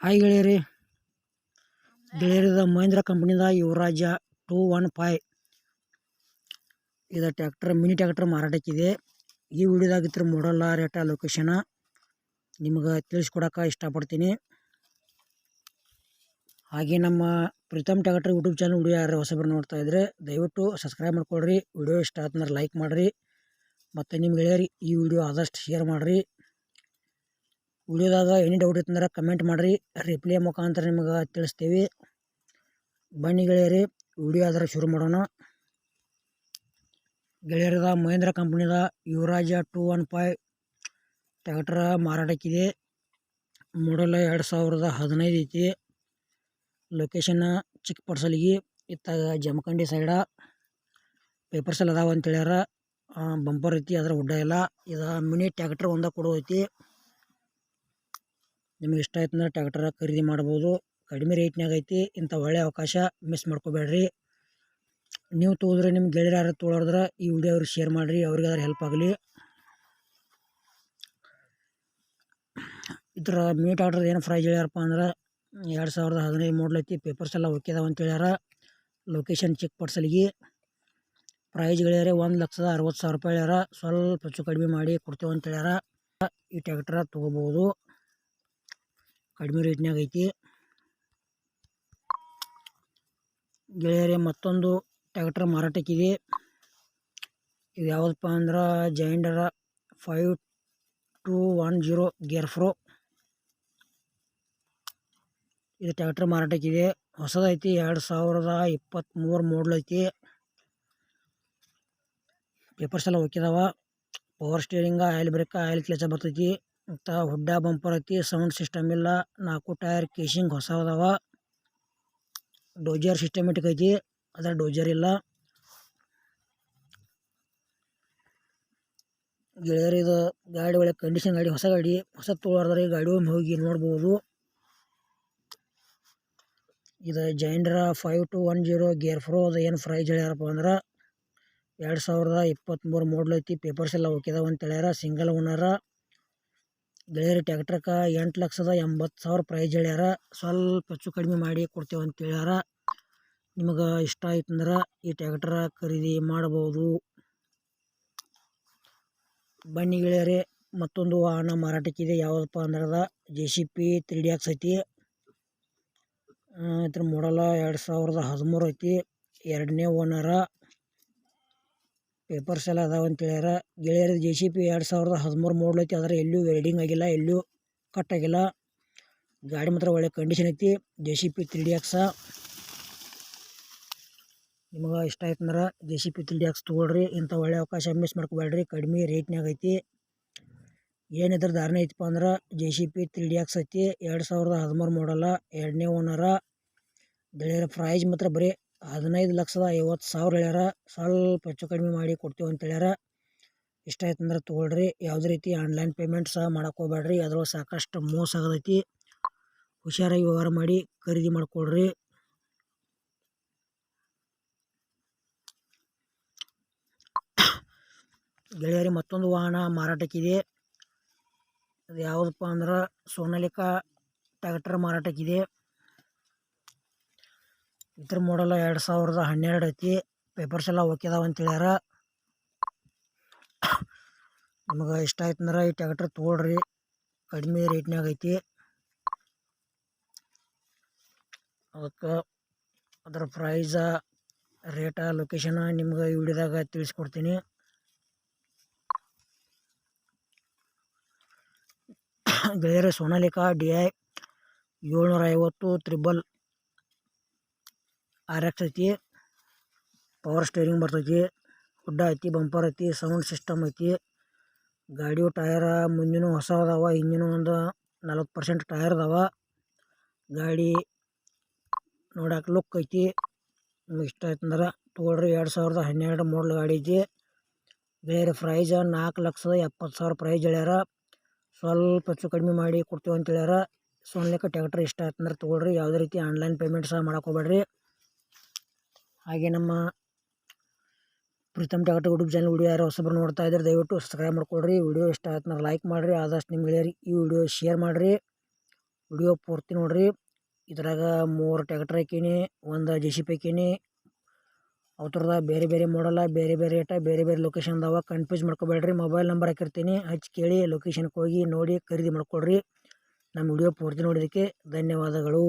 Hi ಗೆಳೆಯರಿ. ಗೆಳೆಯರಿದ Mahindra ಕಂಪ್ನಿದ Yuvraj two one five ಇದು tractor mini tractor ಮಾರಾಟಕ್ಕಿದೆ. ಈ ವಿಡಿಯೋದಾಗಿತ್ತು ಮಾಡಲ್ಲ ರೇಟ ಲೊಕೇಶನ ನಿಮ್ಗೆ ತಿಳಿಸ್ಕೊಡಕ್ಕೆ ಇಷ್ಟಪಡ್ತೀನಿ. ಹಾಗೆ ನಮ್ಮ Pritam tractor YouTube channel video ಯಾರು ಹೊಸಬ್ರು ನೋಡ್ತಾ ಇದ್ರೆ ದಯವಿಟ್ಟು ಸಬ್ಸ್ಕ್ರೈಬ್ ಮಾಡ್ಕೊಳ್ರಿ. ವಿಡಿಯೋ ಇಷ್ಟ ಆದ್ಮೇಲೆ ಲೈಕ್ ಮಾಡಿರಿ. ಮತ್ತು ನಿಮ್ಗೆ ಗೆಳೆಯರಿ ಈ ವಿಡಿಯೋ ಆದಷ್ಟು ಶೇರ್ ಮಾಡಿರಿ. ವಿಡಿಯೋದಾಗ ಎನಿ ಡೌಟ್ ಇತ್ತಂದ್ರೆ ಕಮೆಂಟ್ ಮಾಡಿರಿ. ರಿಪ್ಲೈ ಮುಖಾಂತರ ನಿಮಗೆ ತಿಳಿಸ್ತೀವಿ. ಬನ್ನಿ ಗೆಳೆಯರಿ ವಿಡಿಯೋ ಅದರ ಶುರು ಮಾಡೋಣ. ಗೆಳೆಯರದ Mahindra ಕಂಪ್ನಿದ Yuvraj two one five tractor ಮಾರಾಟಕ್ಕಿದೆ. Model ಎರಡು ಸಾವಿರದ ಹದಿನೈದು ಐತಿ. ಲೊಕೇಶನ್ ಚಿಕ್ಕ ಪರ್ಸಲಿಗೆ ಇತ್ತಾಗ ಜಮಖಂಡಿ ಸೈಡ ಪೇಪರ್ಸ್ ಎಲ್ಲ ಅದಾವ ಅಂತ ಹೇಳ್ಯಾರ ಬಂಪರ್ ಐತಿ, ಅದರ ಉಡ್ಡ ಇಲ್ಲ ಇದು ಮಿನಿ ಟ್ಯಾಕ್ಟ್ರ್ ಒಂದ ಕೊಡೋ ಐತಿ ನಿಮಗೆ ಇಷ್ಟ ಆಯ್ತು ಅಂದ್ರೆ ಟ್ಯಾಕ್ಟರ್ ಖರೀದಿ ಮಾಡ್ಬೋದು. ಕಡಿಮೆ ರೇಟ್ನಾಗ ಐತಿ. ಇಂಥ ಒಳ್ಳೆಯ ಅವಕಾಶ ಮಿಸ್ ಮಾಡ್ಕೋಬೇಡ್ರಿ. ನೀವು ತೊಗೊಂಡ್ರೆ ನಿಮ್ಗೆ ಗೆಳೆಯರು ಯಾರು ತೊಗೊಳೋದ್ರ ಈ ವಿಡಿಯೋ ಅವ್ರಿಗೆ ಶೇರ್ ಮಾಡಿರಿ. ಅವ್ರಿಗೆ ಅದ್ರ ಹೆಲ್ಪ್ ಆಗಲಿ. ಈ ಥರ ಮೀಟ್ ಟ್ಯಾಕ್ಟರ್ ಏನು ಪ್ರೈಸ್ ಹೇಳ್ಯಾರಪ್ಪ ಅಂದ್ರೆ, ಎರಡು ಸಾವಿರದ ಹದಿನೈದು ಮಾಡಲ್ ಐತಿ. ಪೇಪರ್ಸ್ ಎಲ್ಲ ಓಕೆ ಅಂತ ಹೇಳ್ಯಾರ. Location check ಪಡ್ಸಲಿಗೆ. ಪ್ರೈಜ್ ಹೇಳ್ಯಾರ ಒಂದು ಲಕ್ಷದ ಅರವತ್ತು ಸಾವಿರ ರೂಪಾಯಿ ಹೇಳ್ಯಾರ. ಸ್ವಲ್ಪ ಹೆಚ್ಚು ಕಡಿಮೆ ಮಾಡಿ ಕೊಡ್ತೇವೆ ಅಂತ ಹೇಳ್ಯಾರ. ಈ ಟ್ಯಾಕ್ಟ್ರ ತೊಗೋಬೋದು. ಕಡಿಮೆ ರೇಟ್ನಾಗ ಐತಿ. ಗೆಳೆಯರೇ, ಮತ್ತೊಂದು ಟ್ಯಾಕ್ಟರ್ ಮಾರಾಟಕ್ಕಿದೆ. ಇದು ಯಾವುದಪ್ಪ ಅಂದ್ರೆ ಜೈಂಡರ five two one zero gear pro ಇದು ಟ್ಯಾಕ್ಟರ್ ಮಾರಾಟಕ್ಕಿದೆ. ಹೊಸದೈತಿ, ಎರಡು ಸಾವಿರದ ಇಪ್ಪತ್ತ್ಮೂರು ಮಾಡಲ್ ಐತಿ. ಪೇಪರ್ಸ್ ಎಲ್ಲ ಹೋಗಿದಾವ power steering oil brake oil clutch ಬರ್ತೈತಿ. ಮತ್ತು ಹುಡ್ಡ ಬಂಪರ್ ಐತಿ, ಸೌಂಡ್ ಸಿಸ್ಟಮ್ ಇಲ್ಲ, ನಾಲ್ಕು ಟೈರ್ ಕೇಶಿಂಗ್ ಹೊಸ ಅದಾವ. ಡೋಜರ್ ಸಿಸ್ಟಮೆಟಿಕ್ ಐತಿ ಅದ್ರ ಡೋಜರ್ ಇಲ್ಲ. ಗೆಳೆಯರು ಇದು ಗಾಡಿ ಒಳ್ಳೆ ಕಂಡೀಷನ್ ಗಾಡಿ, ಹೊಸ ಗಾಡಿ, ಹೊಸ ತೊಗೊಳಾರ್ದ್ರೆ ಈ ಗಾಡಿ ಒಮ್ಮೆ ಹೋಗಿ ನೋಡ್ಬೋದು. ಇದು ಜೈಂಡ್ರ five two one zero gear pro ಅದು, ಏನು ಫ್ರೈಜ್ ಹೇಳ್ಯಾರಪ್ಪ ಅಂದ್ರೆ, ಎರಡು ಸಾವಿರದ ಇಪ್ಪತ್ತ್ಮೂರು ಮೋಡ್ಲ್ ಐತಿ ಪೇಪರ್ಸ್ ಎಲ್ಲ ಓಕೆದಾವ ಅಂತ ಹೇಳ್ಯಾರ ಸಿಂಗಲ್ ಓನರ ಗೆಳೆಯರಿ ಟ್ಯಾಕ್ಟ್ರಕ್ಕೆ ಎಂಟು ಲಕ್ಷದ ಎಂಬತ್ತು ಸಾವಿರ ಪ್ರೈಸ್ ಹೇಳ್ಯಾರ. ಸ್ವಲ್ಪ ಹೆಚ್ಚು ಕಡಿಮೆ ಮಾಡಿ ಕೊಡ್ತೇವೆ ಅಂತ ಹೇಳ್ಯಾರ. ನಿಮಗೆ ಇಷ್ಟ ಆಯ್ತು ಅಂದ್ರೆ ಈ ಟ್ಯಾಕ್ಟ್ರ ಖರೀದಿ ಮಾಡ್ಬೋದು ಬನ್ನಿ ಗೆಳೆಯರೇ, ಮತ್ತೊಂದು ವಾಹನ ಮಾರಾಟಕ್ಕಿದೆ ಯಾವುದಪ್ಪ ಅಂದ್ರೆ J C B three D X ಐತಿ. ಇದ್ರ ಮಾಡಲ ಎರಡು ಸಾವಿರದ ಹದಿಮೂರು ಐತಿ. ಎರಡನೇ ಓನರ ಪೇಪರ್ಸ್ ಎಲ್ಲ ಅದಾವ ಅಂತ ಹೇಳ್ಯಾರ. ಗೆಳೆಯರ ಜೆ ಸಿ ಪಿ ಎರಡು ಸಾವಿರದ ಹದಿಮೂರು ಮಾಡಲ್ ಐತಿ. ಆದರೆ ಎಲ್ಲೂ ವೆಲ್ಡಿಂಗ್ ಆಗಿಲ್ಲ, ಎಲ್ಲೂ ಕಟ್ ಆಗಿಲ್ಲ. ಗಾಡಿ ಮಾತ್ರ ಒಳ್ಳೆ ಕಂಡೀಷನ್ ಐತಿ. J C B three D X ನಿಮಗೆ ಇಷ್ಟ ಆಯ್ತಂದ್ರೆ J C B three D ತೊಗೊಳ್ರಿ. ಇಂಥ ಒಳ್ಳೆ ಅವಕಾಶ ಮಿಸ್ ಮಾಡ್ಕೋಬೇಡ್ರಿ ಕಡಿಮೆ ರೇಟ್ನಾಗ ಐತಿ. ಏನಿದ್ರ ಧಾರಣೆ ಐತಪ್ಪ ಅಂದ್ರೆ J C B three D ಐತಿ. ಎರಡು ಸಾವಿರದ ಹದಿಮೂರು ಮಾಡಲ್ಲ ಎರಡನೇ ಓನರ ಗೆಳೆಯರ ಪ್ರೈಸ್ ಮಾತ್ರ ಬರೀ ಹದಿನೈದು ಲಕ್ಷದ ಐವತ್ತು ಸಾವಿರ ಹೇಳ್ಯಾರ. ಸ್ವಲ್ಪ ಹೆಚ್ಚು ಕಡಿಮೆ ಮಾಡಿ ಕೊಡ್ತೀವಿ ಅಂತ ಹೇಳ್ಯಾರ. ಇಷ್ಟ ಆಯ್ತು ಅಂದ್ರೆ ತೊಗೊಳ್ರಿ. ಯಾವುದೇ ರೀತಿ ಆನ್ಲೈನ್ ಪೇಮೆಂಟ್ ಸಹ ಮಾಡಕ್ಕೆ ಹೋಗ್ಬೇಡ್ರಿ. ಅದ್ರೊಳಗೆ ಸಾಕಷ್ಟು ಮೋಸ ಆಗತೈತಿ. ಹುಷಾರಾಗಿ ವ್ಯವಹಾರ ಮಾಡಿ ಖರೀದಿ ಮಾಡಿಕೊಡ್ರಿ ಗೆಳೆಯರಿ, ಮತ್ತೊಂದು ವಾಹನ ಮಾರಾಟಕ್ಕಿದೆ. ಅದು ಯಾವುದಪ್ಪ ಅಂದ್ರೆ ಸೋನಾಲಿಕಾ ಟ್ಯಾಕ್ಟರ್ ಮಾರಾಟಕ್ಕಿದೆ. ಇದ್ರ ಮಾಡಲ್ಲ ಎರಡು ಸಾವಿರದ ಹನ್ನೆರಡು ಐತಿ. ಪೇಪರ್ಸ್ ಎಲ್ಲ ಓಕೆ ಅಂತ ಹೇಳ್ಯಾರ. ನಿಮಗೆ ಇಷ್ಟ ಆಯ್ತು ಅಂದ್ರೆ ಈ ಟ್ಯಾಕ್ಟ್ರ್ ತೊಗೊಳ್ರಿ. ಕಡಿಮೆ ರೇಟ್ನಾಗ ಐತಿ. ಅದಕ್ಕೆ ಅದರ ಪ್ರೈಸ ರೇಟ ಲೊಕೇಶನ ನಿಮ್ಗೆ ಈ ವಿಡಿಯೋದಾಗ ತಿಳಿಸ್ಕೊಡ್ತೀನಿ. ಗೆಳೆಯರೆ, ಸೋನಾಲಿಕಾ ಡಿ ಐ ಏಳ್ನೂರ ಐವತ್ತು ತ್ರಿಬಲ್ ಆರ್ ಎಕ್ಸ್ ಐತಿ ಪವರ್ ಸ್ಟೇರಿಂಗ್ ಬರ್ತೈತಿ ಹುಡ್ಡ ಐತಿ ಬಂಪರ್ ಐತಿ ಸೌಂಡ್ ಸಿಸ್ಟಮ್ ಐತಿ, ಗಾಡಿಯು ಟಯರ ಮುಂದಿನೂ ಹೊಸ ಅದಾವ, ಹಿಂದಿನೂ ಒಂದು ನಲ್ವತ್ತು ಪರ್ಸೆಂಟ್ ಟಯರ್ ಅದಾವ, ಗಾಡಿ ನೋಡಕ್ಕೆ ಲುಕ್ ಐತಿ, ನಿಮ್ಗೆ ಇಷ್ಟ ಆಯ್ತಂದ್ರೆ ತೊಗೊಳ್ರಿ, ಎರಡು ಸಾವಿರದ ಹನ್ನೆರಡು ಮಾಡಲ್ ಗಾಡಿ ಐತಿ, ಬೇರೆ ಪ್ರೈಜ ನಾಲ್ಕು ಲಕ್ಷದ ಎಪ್ಪತ್ತು ಸಾವಿರ ಪ್ರೈಸ್ ಹೇಳ್ಯಾರ, ಸ್ವಲ್ಪ ಹೆಚ್ಚು ಕಡಿಮೆ ಮಾಡಿ ಕೊಡ್ತೀವಿ ಅಂತ ಹೇಳ್ಯಾರ ಸೋನ್ಲಿಕ ಟ್ಯಾಕ್ಟ್ರ್ ಇಷ್ಟ ಆಯ್ತಂದ್ರೆ ತೊಗೊಳ್ರಿ, ಯಾವುದೇ ರೀತಿ ಆನ್ಲೈನ್ ಪೇಮೆಂಟ್ ಸಹ ಮಾಡಕ್ಕೆ ಹೋಗ್ಬೇಡ್ರಿ ಹಾಗೆ ನಮ್ಮ Pritam tractor YouTube channel video ಯಾರು ಹೊಸಬ್ರು ನೋಡ್ತಾ ಇದ್ದಾರೆ ದಯವಿಟ್ಟು ಸಬ್ಸ್ಕ್ರೈಬ್ ಮಾಡ್ಕೊಳ್ರಿ. ವಿಡಿಯೋ ಇಷ್ಟ ಆಯ್ತು ಲೈಕ್ ಮಾಡಿರಿ. ಆದಷ್ಟು ನಿಮ್ಮ ಗೆಳೆಯರಿಗೆ ಈ ವಿಡಿಯೋ ಶೇರ್ ಮಾಡಿರಿ. ವಿಡಿಯೋ ಪೂರ್ತಿ ನೋಡಿರಿ. ಇದ್ರಾಗ ಮೂರು ಟ್ಯಾಕ್ಟರ್ ಹಾಕೀನಿ, ಒಂದು ಜೆ ಸಿ ಪಿ ಹಾಕೀನಿ. ಅವ್ರದ ಬೇರೆ ಬೇರೆ ಮಾಡಲ್ಲ ಬೇರೆ ಬೇರೆ ಏಟ ಬೇರೆ ಬೇರೆ ಲೊಕೇಶನ್ ಅದಾವ. ಕನ್ಫ್ಯೂಸ್ ಮಾಡ್ಕೊಬೇಡ್ರಿ. ಮೊಬೈಲ್ ನಂಬರ್ ಹಾಕಿರ್ತೀನಿ. ಹಚ್ಚಿ ಕೇಳಿ ಲೊಕೇಶನ್ಗೆ ಹೋಗಿ ನೋಡಿ ಖರೀದಿ ಮಾಡ್ಕೊಳ್ರಿ. ನಮ್ಮ ವಿಡಿಯೋ ಪೂರ್ತಿ ನೋಡಿದ್ದಕ್ಕೆ ಧನ್ಯವಾದಗಳು.